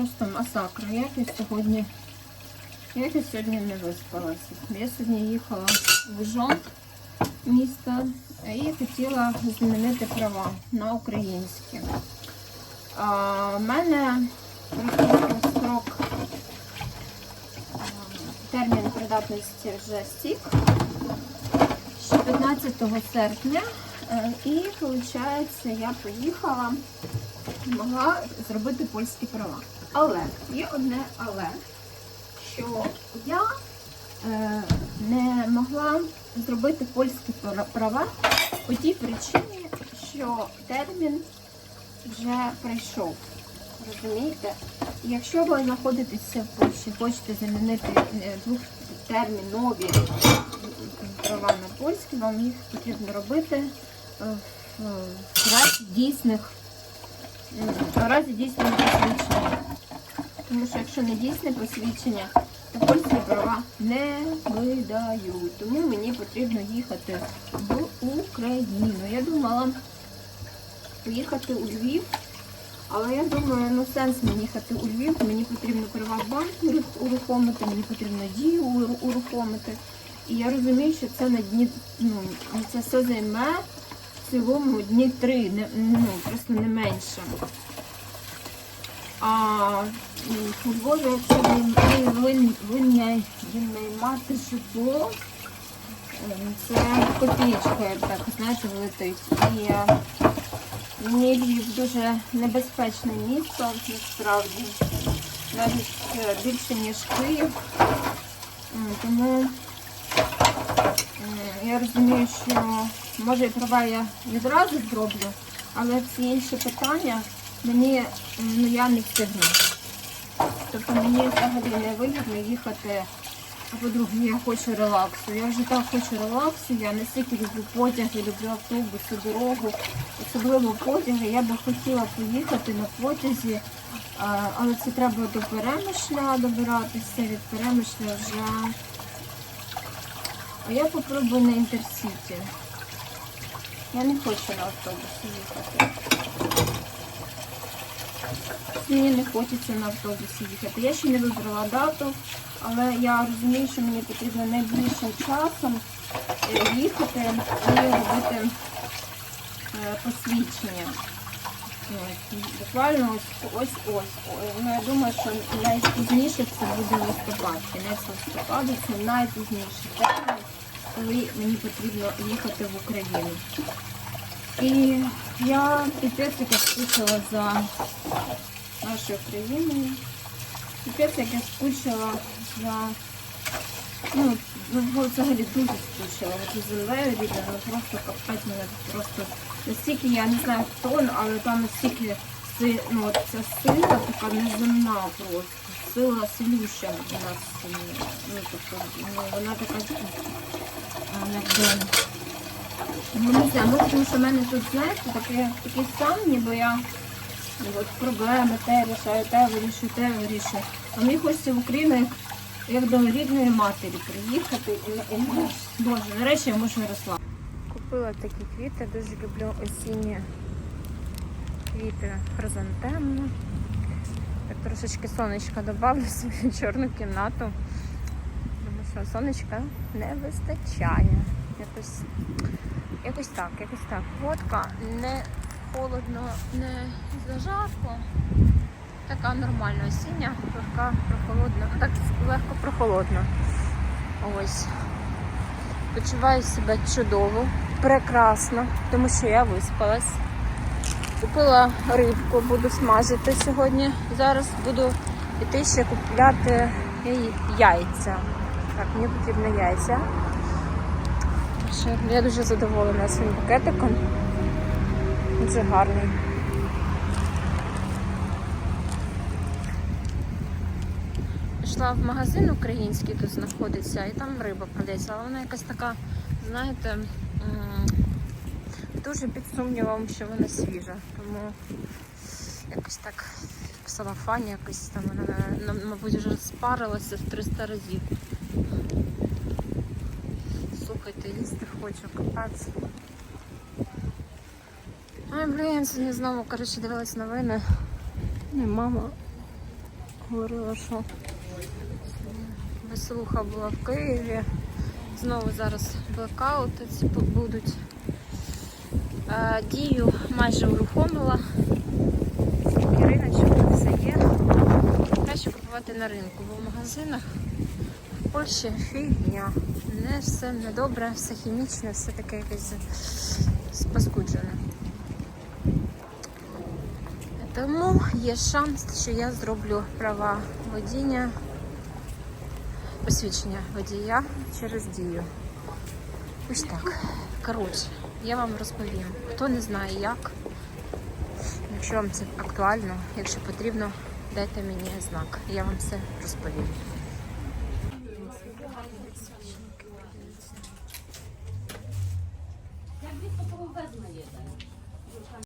просто масакра. Як я сьогодні, як я сьогодні не виспалася. Я сьогодні їхала в Жон місто і хотіла змінити права на українські. В мене срок термін придатності вже стік. 15 серпня. Е, І виходить, я поїхала, могла зробити польські права. Але є одне але, що я е, не могла зробити польські права по тій причині, що термін вже прийшов. Розумієте? Якщо ви знаходитеся в Польщі, хочете замінити е, двохтермінові права на польські, вам їх потрібно робити е, в, разі дійсних в разі дійсного посвідчення. Тому що якщо не дійсне посвідчення, то польські права не видають. Тому мені потрібно їхати в Україну. Я думала поїхати у Львів. Але я думаю, ну сенс мені їхати у Львів, мені потрібно Приватбанк уру- урухомити, мені потрібно дію урухомити. І я розумію, що це на дні, ну, це все займе в цілому дні три, не, ну, просто не менше. А якщо він вин, винна мати житло, це копійка, як так, знаєте, влетить. І е, Львів дуже небезпечне місто, насправді. Навіть е, більше, ніж Київ. Тому я розумію, що може і права я відразу зроблю, але ці інші питання мені ну, я не встигну. Тобто мені взагалі не вигідно їхати. А по-друге, я хочу релаксу. Я вже так хочу релаксу. Я настільки люблю потяги, люблю автобуси, дорогу, особливо потяги. Я би хотіла поїхати на потязі, але це треба до перемишля добиратися. Від перемишля вже. А я попробую на інтерсіті. Я не хочу на автобусі їхати. Мені не хочеться на автобусі їхати. Я ще не вибрала дату, але я розумію, що мені потрібно найближчим часом е, їхати і робити е, посвідчення. Буквально ось ось ось. Ну, я думаю, що найпізніше це буде листопад. Кінець листопаду це найпізніший термін, коли мені потрібно їхати в Україну. І я яка скучила за нашою країною. Піпець як я скучила за ну, ну взагалі дуже скучила. От землею рідною, ну просто капець мене просто настільки, я не знаю хто, ну, але там настільки ну, от ця сила така неземна просто. Сила силюща у нас в. Ну, тобто, ну, вона така. Ну, не знаю, може, тому що в мене тут, знаєте, таке, такий стан, ніби я ну, от проблеми, те рішаю, те вирішую, те вирішую. А мені хочеться в Україну як, до рідної матері приїхати і, Боже, нарешті я можу розслабити. Купила такі квіти, дуже люблю осінні квіти хризантемну. Так трошечки сонечка додавлю в свою чорну кімнату. Тому що сонечка не вистачає. Якось Якось так, якось так. Водка не холодно, не зажарко. Така нормальна осіння, легка прохолодна. Так легко прохолодно. Ось. Почуваю себе чудово, прекрасно, тому що я виспалась. Купила рибку, буду смажити сьогодні. Зараз буду йти ще купляти яйця. Так, мені потрібно яйця. Я дуже задоволена своїм букетиком. Дуже гарний. Пішла в магазин український, тут знаходиться, і там риба продається, але вона якась така, знаєте, дуже під сумнівом, що вона свіжа. Тому якось так в салафані якось там вона, мабуть, вже спарилася в 300 разів. Слухайте, їсти хочу, капець. Ой, блін, сьогодні знову, коротше, дивилась новини. Ну, мама говорила, що веселуха була в Києві. Знову зараз блекаути ці будуть. Е, Дію майже урухомила. І риночок все є. Краще купувати на ринку, бо в магазинах в Польщі фігня. Не все недобре, все хімічне, все таке якесь спаскуджене тому є шанс, що я зроблю права водіння, посвідчення водія через дію. Ось так. Коротше, я вам розповім. Хто не знає як, якщо вам це актуально, якщо потрібно, дайте мені знак. Я вам все розповім. Як від такого є?